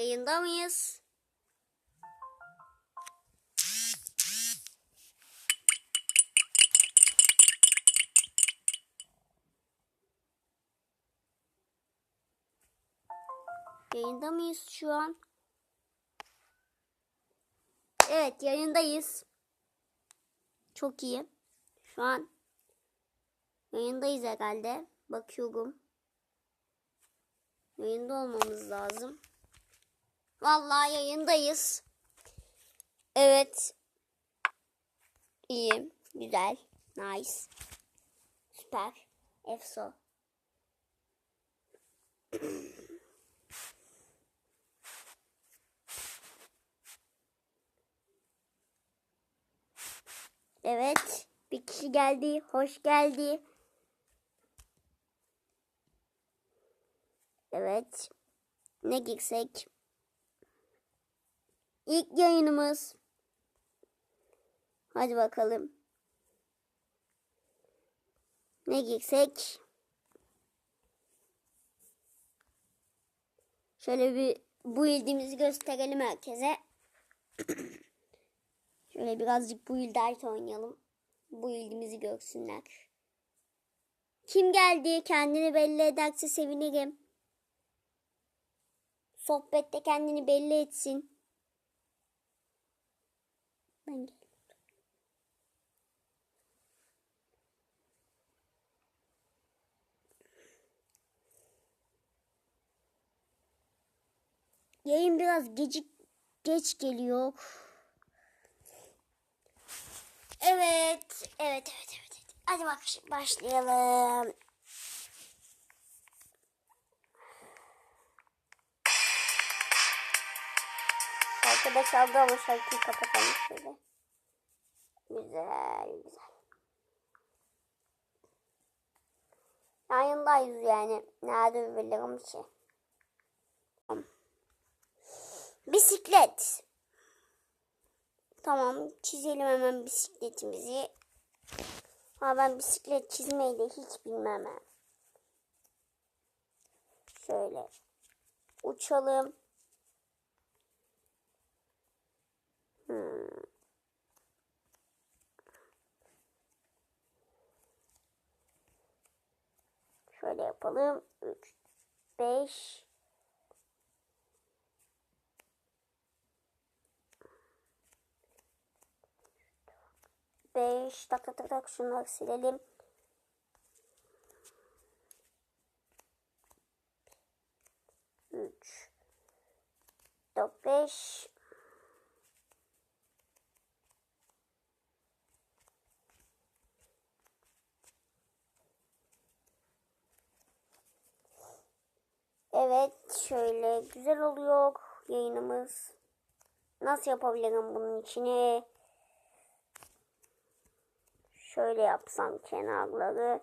Yayında mıyız? Yayında mıyız şu an? Evet yayındayız. Çok iyi. Şu an yayındayız herhalde. Bakıyorum. Yayında olmamız lazım. Vallahi yayındayız. Evet. İyi. Güzel. Nice. Süper. Efso. Evet. Bir kişi geldi. Hoş geldi. Evet. Ne girsek? İlk yayınımız. Hadi bakalım. Ne girsek? Şöyle bir bu ildiğimizi gösterelim herkese. Şöyle birazcık bu ilde oynayalım. Bu ildiğimizi görsünler. Kim geldi? Kendini belli ederse sevinirim. Sohbette kendini belli etsin. Ben gel. Yayın biraz gecik geç geliyor. Evet, evet, evet, evet. Hadi bak şimdi başlayalım. Arkada çaldı ama şarkıyı kapatalım şöyle. Güzel, güzel. Yayındayız yani. Nerede bilirim ki? Bisiklet. Tamam çizelim hemen bisikletimizi. Ha ben bisiklet çizmeyi de hiç bilmem. Şöyle uçalım. Hmm. Şöyle yapalım. 3 5 5 tak tak tak tak şunları silelim. Üç, dört, beş. Evet, şöyle güzel oluyor yayınımız. Nasıl yapabilirim bunun içine? Şöyle yapsam kenarları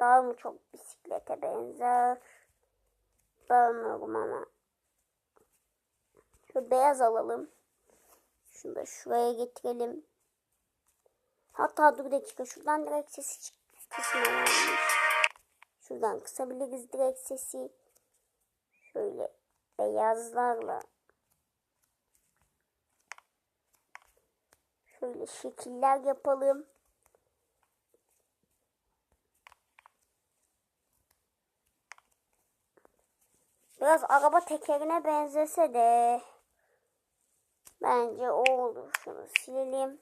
daha mı çok bisiklete benzer? Bilmiyorum ama. Şu beyaz alalım. Şunu da şuraya getirelim. Hatta dur bir dakika şuradan direkt sesi kısmı Şuradan kısabiliriz direkt sesi. Şöyle beyazlarla. Şöyle şekiller yapalım. Biraz araba tekerine benzese de bence o olur. Şunu silelim.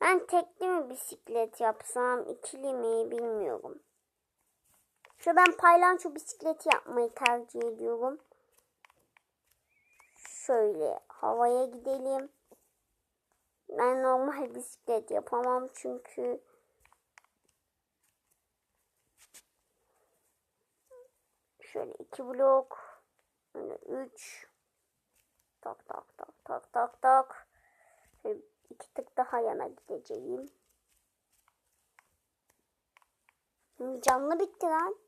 Ben tekli mi bisiklet yapsam, ikili mi bilmiyorum. Şu ben paylanço bisikleti yapmayı tercih ediyorum. Şöyle havaya gidelim. Ben normal bisiklet yapamam çünkü Şöyle iki blok. Böyle üç. Tak tak tak tak tak tak. Şöyle iki tık daha yana gideceğim. Canlı bitti lan.